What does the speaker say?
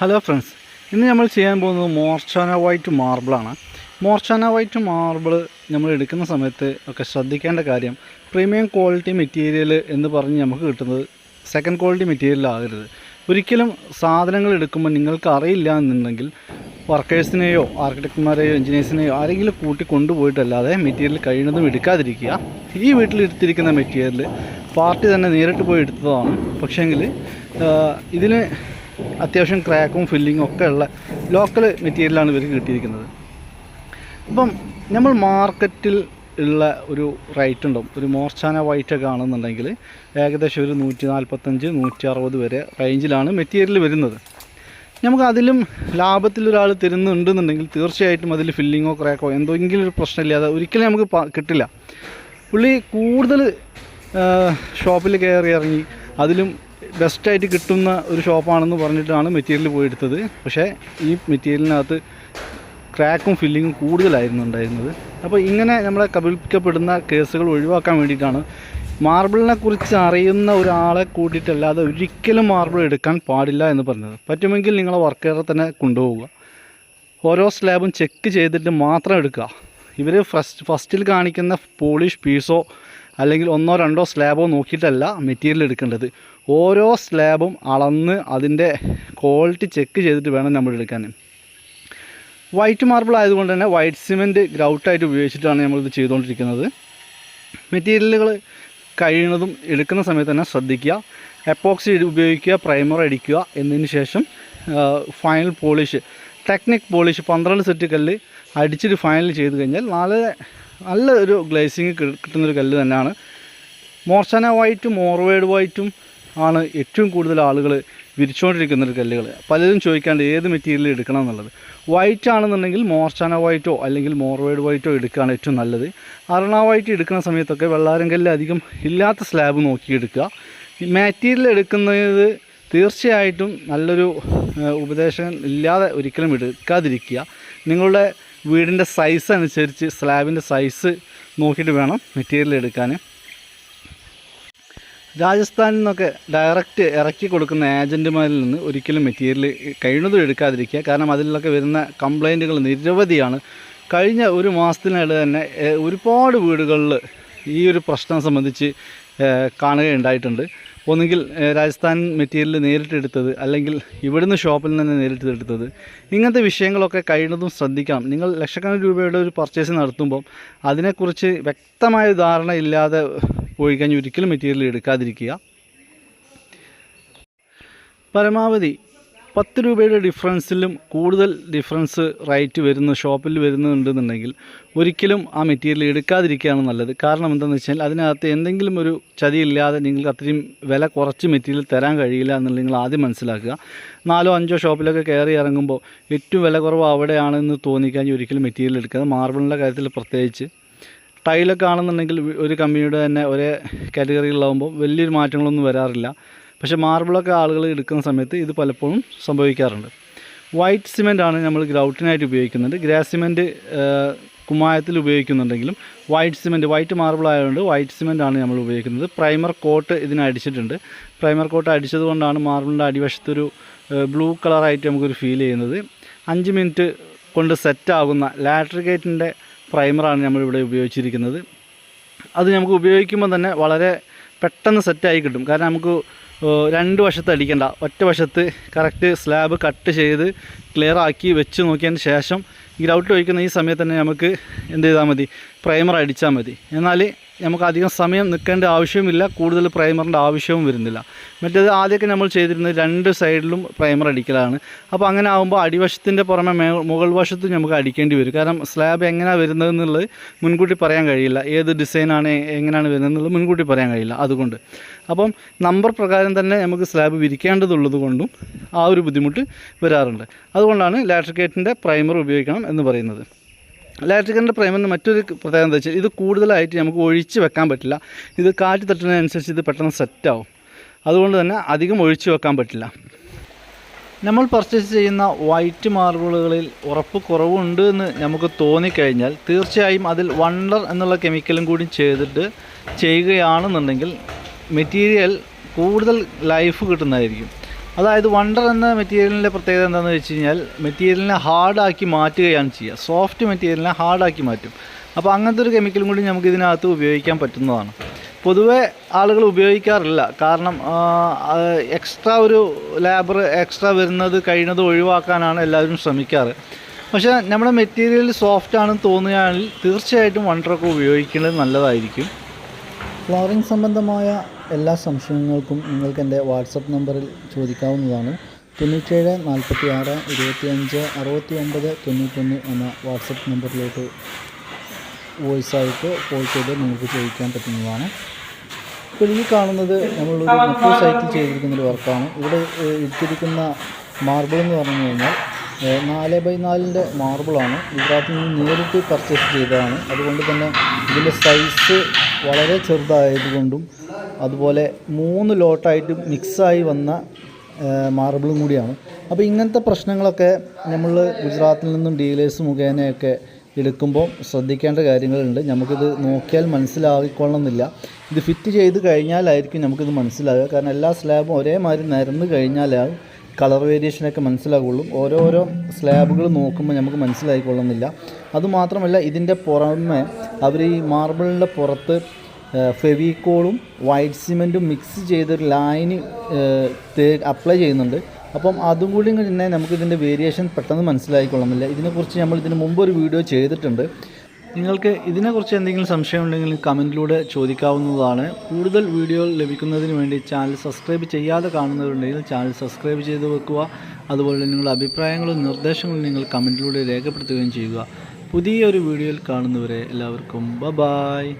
Hello friends ഇന്ന് നമ്മൾ ചെയ്യാൻ പോകുന്നത് മോർച്ചാന വൈറ്റ് മാർബിളാണ് മോർച്ചാന വൈറ്റ് മാർബിൾ നമ്മൾ എടുക്കുന്ന സമയത്ത് ഒക്കെ ശ്രദ്ധിക്കേണ്ട കാര്യം പ്രീമിയം ക്വാളിറ്റി മെറ്റീരിയൽ എന്ന് പറഞ്ഞ് നമുക്ക് കിട്ടുന്നത് സെക്കൻഡ് ക്വാളിറ്റി മെറ്റീരിയൽ ആകരുത്. ഒരിക്കലും സാധനങ്ങൾ എടുക്കുമ്പോൾ നിങ്ങൾക്ക് അറിയില്ല എന്നുണ്ടെങ്കിൽ വർക്കേഴ്സിനെയോ ആർക്കിടെക്ടർമാരെയോ എഞ്ചിനീയേഴ്സിനെയോ ആരെങ്കിലും കൂട്ടി കൊണ്ടുപോയിട്ടല്ലാതെ മെറ്റീരിയൽ കഴിയുന്നതും എടുക്കാതിരിക്കുക. ഈ വീട്ടിൽ എടുത്തിരിക്കുന്ന മെറ്റീരിയൽ പാർട്ടി തന്നെ നേരിട്ട് പോയി എടുത്തതാണ്. പക്ഷേങ്കിൽ ഇതിന് അത്യാവശ്യം ക്രാക്കും ഫില്ലിങ്ങും ഒക്കെ ഉള്ള ലോക്കൽ മെറ്റീരിയലാണ് ഇവർക്ക് കിട്ടിയിരിക്കുന്നത്. അപ്പം നമ്മൾ മാർക്കറ്റിൽ ഉള്ള ഒരു റേറ്റ് ഉണ്ടാവും. ഒരു മോർച്ചാന വൈറ്റ് ഒക്കെ ആണെന്നുണ്ടെങ്കിൽ ഏകദേശം ഒരു നൂറ്റി നാൽപ്പത്തഞ്ച് നൂറ്റി അറുപത് വരെ റേഞ്ചിലാണ് മെറ്റീരിയൽ വരുന്നത്. നമുക്ക് അതിലും ലാഭത്തിൽ ഒരാൾ തരുന്നുണ്ടെന്നുണ്ടെങ്കിൽ തീർച്ചയായിട്ടും അതിൽ ഫില്ലിങ്ങോ ക്രാക്കോ എന്തെങ്കിലും ഒരു പ്രശ്നമില്ലാതെ ഒരിക്കലും നമുക്ക് കിട്ടില്ല. പുള്ളി കൂടുതൽ ഷോപ്പിൽ കയറി ഇറങ്ങി അതിലും ബെസ്റ്റായിട്ട് കിട്ടുന്ന ഒരു ഷോപ്പാണെന്ന് പറഞ്ഞിട്ടാണ് മെറ്റീരിയൽ പോയി എടുത്തത്. പക്ഷേ ഈ മെറ്റീരിയലിനകത്ത് ക്രാക്കും ഫില്ലിങ്ങും കൂടുതലായിരുന്നു ഉണ്ടായിരുന്നത്. അപ്പോൾ ഇങ്ങനെ നമ്മളെ കബളിപ്പിക്കപ്പെടുന്ന കേസുകൾ ഒഴിവാക്കാൻ വേണ്ടിയിട്ടാണ് മാർബിളിനെ കുറിച്ച് അറിയുന്ന ഒരാളെ കൂട്ടിയിട്ടല്ലാതെ ഒരിക്കലും മാർബിൾ എടുക്കാൻ പാടില്ല എന്ന് പറഞ്ഞത്. പറ്റുമെങ്കിൽ നിങ്ങളെ വർക്കേറെ തന്നെ കൊണ്ടുപോവുക. ഓരോ സ്ലാബും ചെക്ക് ചെയ്തിട്ട് മാത്രം എടുക്കുക. ഇവർ ഫസ്റ്റ് ഫസ്റ്റിൽ കാണിക്കുന്ന പോളിഷ് പീസോ അല്ലെങ്കിൽ ഒന്നോ രണ്ടോ സ്ലാബോ നോക്കിയിട്ടല്ല മെറ്റീരിയൽ എടുക്കേണ്ടത്. ഓരോ സ്ലാബും അളന്ന് അതിന്റെ ക്വാളിറ്റി ചെക്ക് ചെയ്തിട്ട് വേണം നമ്മൾ എടുക്കാൻ. വൈറ്റ് മാർബിൾ ആയതുകൊണ്ട് തന്നെ വൈറ്റ് സിമെന്റ് ഗ്രൗട്ടായിട്ട് ഉപയോഗിച്ചിട്ടാണ് നമ്മളിത് ചെയ്തുകൊണ്ടിരിക്കുന്നത്. മെറ്റീരിയലുകൾ കഴിയുന്നതും എടുക്കുന്ന സമയത്ത് തന്നെ ശ്രദ്ധിക്കുക. എപ്പോക്സി ഉപയോഗിക്കുക പ്രൈമർ അടിക്കുക എന്നതിന് ശേഷം ഫൈനൽ പോളിഷ് ടെക്നിക് പോളിഷ് പന്ത്രണ്ട് സെറ്റ് കല്ല് അടിച്ചിട്ട് ഫൈനൽ ചെയ്ത് കഴിഞ്ഞാൽ നല്ല നല്ല ഒരു ഗ്ലേസിങ് കിട്ടുന്നൊരു കല്ല് തന്നെയാണ്. മോർച്ചാന വൈറ്റും മോർവേഡ് വൈറ്റും ആണ് ഏറ്റവും കൂടുതൽ ആളുകൾ വിരിച്ചുകൊണ്ടിരിക്കുന്ന ഒരു കല്ലുകൾ പലരും ചോദിക്കാണ്ട് ഏത് മെറ്റീരിയൽ എടുക്കണം എന്നുള്ളത്. വൈറ്റ് ആണെന്നുണ്ടെങ്കിൽ മോർച്ചാന വൈറ്റോ അല്ലെങ്കിൽ മോർവേഡ് വൈറ്റോ എടുക്കുകയാണ് ഏറ്റവും നല്ലത്. അരണ വൈറ്റ് എടുക്കുന്ന സമയത്തൊക്കെ വെള്ളാരം കല്ല് അധികം ഇല്ലാത്ത സ്ലാബ് നോക്കി എടുക്കുക. മെറ്റീരിയൽ എടുക്കുന്നത് തീർച്ചയായിട്ടും നല്ലൊരു ഉപദേശം ഇല്ലാതെ ഒരിക്കലും എടുക്കാതിരിക്കുക. നിങ്ങളുടെ വീടിന്റെ സൈസ് അനുസരിച്ച് സ്ലാബിന്റെ സൈസ് നോക്കിയിട്ട് വേണം മെറ്റീരിയൽ എടുക്കാൻ. രാജസ്ഥാനിൽ നിന്നൊക്കെ ഡയറക്റ്റ് ഇറക്കി കൊടുക്കുന്ന ഏജന്റുമാരിൽ നിന്ന് ഒരിക്കലും മെറ്റീരിയൽ കഴിയുന്നതും എടുക്കാതിരിക്കുക. കാരണം അതിലൊക്കെ വരുന്ന കംപ്ലൈന്റുകൾ നിരവധിയാണ്. കഴിഞ്ഞ ഒരു മാസത്തിനിടെ തന്നെ ഒരുപാട് വീടുകളിൽ ഈ ഒരു പ്രശ്നം സംബന്ധിച്ച് കാണുകയുണ്ടായിട്ടുണ്ട്. ഒന്നുകിൽ രാജസ്ഥാൻ മെറ്റീരിയൽ നേരിട്ടെടുത്തത് അല്ലെങ്കിൽ ഇവിടുന്ന് ഷോപ്പിൽ നിന്ന് നേരിട്ട് എടുത്തത് ഇങ്ങനത്തെ വിഷയങ്ങളൊക്കെ കഴിയുന്നതും ശ്രദ്ധിക്കണം. നിങ്ങൾ ലക്ഷക്കണക്കിന് രൂപയുടെ ഒരു പർച്ചേസ് നടത്തുമ്പം അതിനെക്കുറിച്ച് വ്യക്തമായ ധാരണ ഇല്ലാതെ പോയി കഴിഞ്ഞ് ഒരിക്കലും മെറ്റീരിയൽ എടുക്കാതിരിക്കുക. പരമാവധി പത്ത് രൂപയുടെ ഡിഫറൻസിലും കൂടുതൽ ഡിഫറൻസ് റേറ്റ് വരുന്ന ഷോപ്പിൽ വരുന്നുണ്ടെന്നുണ്ടെങ്കിൽ ഒരിക്കലും ആ മെറ്റീരിയൽ എടുക്കാതിരിക്കുകയാണ് നല്ലത്. കാരണം എന്താണെന്ന് വെച്ചാൽ അതിനകത്ത് എന്തെങ്കിലും ഒരു ചതിയില്ലാതെ നിങ്ങൾക്ക് അത്രയും വില കുറച്ച് മെറ്റീരിയൽ തരാൻ കഴിയില്ല എന്നുള്ളത് നിങ്ങൾ ആദ്യം മനസ്സിലാക്കുക. നാലോ അഞ്ചോ ഷോപ്പിലൊക്കെ കയറി ഇറങ്ങുമ്പോൾ ഏറ്റവും വില കുറവ് അവിടെയാണെന്ന് തോന്നിക്കാൻ ഒരിക്കലും മെറ്റീരിയൽ എടുക്കുക മാർബിളിന്റെ കാര്യത്തിൽ പ്രത്യേകിച്ച് ടൈലൊക്കെ ആണെന്നുണ്ടെങ്കിൽ ഒരു കമ്പനിയുടെ തന്നെ ഒരേ കാറ്റഗറിയിലാവുമ്പോൾ വലിയൊരു മാറ്റങ്ങളൊന്നും വരാറില്ല. പക്ഷേ മാർബിളൊക്കെ ആളുകൾ എടുക്കുന്ന സമയത്ത് ഇത് പലപ്പോഴും സംഭവിക്കാറുണ്ട്. വൈറ്റ് സിമെന്റ് ആണ് നമ്മൾ ഗ്രൗട്ടിനായിട്ട് ഉപയോഗിക്കുന്നത്. ഗ്രാസ് സിമെന്റ് കുമ്മായത്തിൽ ഉപയോഗിക്കുന്നുണ്ടെങ്കിലും വൈറ്റ് സിമെന്റ് വൈറ്റ് മാർബിൾ ആയതുകൊണ്ട് വൈറ്റ് സിമെന്റ് ആണ് നമ്മൾ ഉപയോഗിക്കുന്നത്. പ്രൈമർ കോട്ട് ഇതിന് അടിച്ചിട്ടുണ്ട്. പ്രൈമർ കോട്ട് അടിച്ചത് കൊണ്ടാണ് മാർബിളിന്റെ അടിവശത്തൊരു ബ്ലൂ കളറായിട്ട് നമുക്കൊരു ഫീൽ ചെയ്യുന്നത്. അഞ്ച് മിനിറ്റ് കൊണ്ട് സെറ്റാകുന്ന ലാട്രിഗേറ്റിന്റെ പ്രൈമറാണ് നമ്മളിവിടെ ഉപയോഗിച്ചിരിക്കുന്നത്. അത് നമുക്ക് ഉപയോഗിക്കുമ്പോൾ തന്നെ വളരെ പെട്ടെന്ന് സെറ്റായി കിട്ടും. കാരണം നമുക്ക് രണ്ട് വശത്ത് അടിക്കണ്ട. ഒറ്റ വശത്ത് കറക്റ്റ് സ്ലാബ് കട്ട് ചെയ്ത് ക്ലിയർ ആക്കി വെച്ച് നോക്കിയതിന് ശേഷം ഗ്രൗട്ട് ഒഴിക്കുന്ന ഈ സമയത്ത് തന്നെ നമുക്ക് എന്ത് ചെയ്താൽ മതി? പ്രൈമർ അടിച്ചാൽ മതി. എന്നാൽ നമുക്ക് അധികം സമയം നിൽക്കേണ്ട ആവശ്യവുമില്ല. കൂടുതൽ പ്രൈമറിന്റെ ആവശ്യവും വരുന്നില്ല. മറ്റേത് ആദ്യമൊക്കെ നമ്മൾ ചെയ്തിരുന്നത് രണ്ട് സൈഡിലും പ്രൈമർ അടിക്കലാണ്. അപ്പോൾ അങ്ങനെ ആകുമ്പോൾ അടിവശത്തിന്റെ പുറമെ മുകൾ വശത്തും നമുക്ക് അടിക്കേണ്ടി വരും. കാരണം സ്ലാബ് എങ്ങനെയാണ് വരുന്നതെന്നുള്ളത് മുൻകൂട്ടി പറയാൻ കഴിയില്ല. ഏത് ഡിസൈനാണ് എങ്ങനെയാണ് വരുന്നതെന്നുള്ളത് മുൻകൂട്ടി പറയാൻ കഴിയില്ല അതുകൊണ്ട്. അപ്പം നമ്പർ പ്രകാരം തന്നെ നമുക്ക് സ്ലാബ് വിരിക്കേണ്ടതുള്ളത് കൊണ്ടും ആ ഒരു ബുദ്ധിമുട്ട് വരാറുണ്ട്. അതുകൊണ്ടാണ് ലാട്രിക്കേറ്റിന്റെ പ്രൈമർ ഉപയോഗിക്കണം എന്ന് പറയുന്നത്. ഇലക്ട്രിക്കലിന്റെ പ്രേമെന്ന് മറ്റൊരു പ്രത്യേകത എന്താ വെച്ചാൽ ഇത് കൂടുതലായിട്ട് നമുക്ക് ഒഴിച്ച് വെക്കാൻ പറ്റില്ല. ഇത് കാറ്റ് തട്ടുന്നതിനനുസരിച്ച് ഇത് പെട്ടെന്ന് സെറ്റാവും അതുകൊണ്ട് തന്നെ അധികം ഒഴിച്ച് വെക്കാൻ പറ്റില്ല. നമ്മൾ പർച്ചേസ് ചെയ്യുന്ന വൈറ്റ് മാർബിളുകളിൽ ഉറപ്പ് കുറവുണ്ട് എന്ന് നമുക്ക് തോന്നിക്കഴിഞ്ഞാൽ തീർച്ചയായും അതിൽ വണ്ടർ എന്നുള്ള കെമിക്കലും കൂടി ചെയ്തിട്ട് ചെയ്യുകയാണെന്നുണ്ടെങ്കിൽ മെറ്റീരിയൽ കൂടുതൽ ലൈഫ് കിട്ടുന്നതായിരിക്കും. അതായത് വണ്ടർ എന്ന മെറ്റീരിയലിന്റെ പ്രത്യേകത എന്താണെന്ന് വെച്ച് കഴിഞ്ഞാൽ മെറ്റീരിയലിനെ ഹാർഡാക്കി മാറ്റുകയാണ് ചെയ്യുക. സോഫ്റ്റ് മെറ്റീരിയലിനെ ഹാർഡാക്കി മാറ്റും. അപ്പോൾ അങ്ങനത്തെ ഒരു കെമിക്കലും കൂടി നമുക്ക് ഇതിനകത്ത് ഉപയോഗിക്കാൻ പറ്റുന്നതാണ്. പൊതുവെ ആളുകൾ ഉപയോഗിക്കാറില്ല. കാരണം എക്സ്ട്രാ ഒരു ലാബർ എക്സ്ട്രാ വരുന്നത് കഴിയുന്നത് ഒഴിവാക്കാനാണ് എല്ലാവരും ശ്രമിക്കാറ്. പക്ഷേ നമ്മുടെ മെറ്റീരിയൽ സോഫ്റ്റ് ആണെന്ന് തോന്നുകയാണെങ്കിൽ തീർച്ചയായിട്ടും വണ്ടറൊക്കെ ഉപയോഗിക്കുന്നത് നല്ലതായിരിക്കും. ഫ്ലോറിംഗ് സംബന്ധമായ എല്ലാ സംശയങ്ങൾക്കും നിങ്ങൾക്ക് എന്റെ വാട്സപ്പ് നമ്പറിൽ ചോദിക്കാവുന്നതാണ്. തൊണ്ണൂറ്റേഴ് നാൽപ്പത്തി ആറ് ഇരുപത്തി അഞ്ച് അറുപത്തി ഒമ്പത് തൊണ്ണൂറ്റൊന്ന് എന്ന വാട്സപ്പ് നമ്പറിലോട്ട് വോയിസ് ആയിട്ട് കോൾ ചെയ്ത് നിങ്ങൾക്ക് ചോദിക്കാൻ പറ്റുന്നതാണ്. ഇപ്പോൾ ഈ കാണുന്നത് നമ്മളൊരു മെട്രോ സൈറ്റിൽ ചെയ്തിരിക്കുന്ന ഒരു വർക്കാണ് ഇവിടെ ഇട്ടിരിക്കുന്ന മാർബിൾ എന്ന് പറഞ്ഞു കഴിഞ്ഞാൽ നാല് ബൈ നാലിന്റെ മാർബിളാണ്. ഗുജറാത്തിൽ നിന്ന് നേരിട്ട് പർച്ചേസ് ചെയ്തതാണ്. അതുകൊണ്ട് തന്നെ ഇതിന്റെ സൈസ് വളരെ ചെറുതായതുകൊണ്ടും അതുപോലെ മൂന്ന് ലോട്ടായിട്ട് മിക്സായി വന്ന മാർബിളും കൂടിയാണ്. അപ്പോൾ ഇങ്ങനത്തെ പ്രശ്നങ്ങളൊക്കെ നമ്മൾ ഗുജറാത്തിൽ നിന്നും ഡീലേഴ്സ് മുഖേനയൊക്കെ എടുക്കുമ്പോൾ ശ്രദ്ധിക്കേണ്ട കാര്യങ്ങളുണ്ട്. നമുക്കിത് നോക്കിയാൽ മനസ്സിലാക്കിക്കൊള്ളണമെന്നില്ല ഇത് ഫിറ്റ് ചെയ്ത് കഴിഞ്ഞാലായിരിക്കും നമുക്കിത് മനസ്സിലാകുക കാരണം എല്ലാ സ്ലാബും ഒരേമാതിരി നിരന്ന് കഴിഞ്ഞാലാവും കളർ വേരിയേഷനൊക്കെ മനസ്സിലാകുള്ളൂ ഓരോരോ സ്ലാബുകൾ നോക്കുമ്പോൾ നമുക്ക് മനസ്സിലായിക്കൊള്ളുന്നില്ല. അതുമാത്രമല്ല ഇതിന്റെ പുറമെ അവർ ഈ മാർബിളിന്റെ പുറത്ത് ഫെവിക്കോളും വൈറ്റ് സിമെന്റും മിക്സ് ചെയ്തൊരു ലൈന് അപ്ലൈ ചെയ്യുന്നുണ്ട്. അപ്പം അതും കൂടി തന്നെ നമുക്ക് വേരിയേഷൻ പെട്ടെന്ന് മനസ്സിലായിക്കൊള്ളുന്നില്ല. ഇതിനെക്കുറിച്ച് നമ്മൾ ഇതിന് മുമ്പ് ഒരു വീഡിയോ ചെയ്തിട്ടുണ്ട്. നിങ്ങൾക്ക് ഇതിനെക്കുറിച്ച് എന്തെങ്കിലും സംശയം ഉണ്ടെങ്കിൽ കമന്റിലൂടെ ചോദിക്കാവുന്നതാണ്. കൂടുതൽ വീഡിയോ ലഭിക്കുന്നതിന് വേണ്ടി ചാനൽ സബ്സ്ക്രൈബ് ചെയ്യാതെ കാണുന്നവരുണ്ടെങ്കിൽ ചാനൽ സബ്സ്ക്രൈബ് ചെയ്ത് വെക്കുക. അതുപോലെ നിങ്ങളുടെ അഭിപ്രായങ്ങളും നിർദ്ദേശങ്ങളും നിങ്ങൾ കമന്റിലൂടെ രേഖപ്പെടുത്തുകയും ചെയ്യുക. പുതിയൊരു വീഡിയോയിൽ കാണുന്നവരെ എല്ലാവർക്കും ബ ബായ്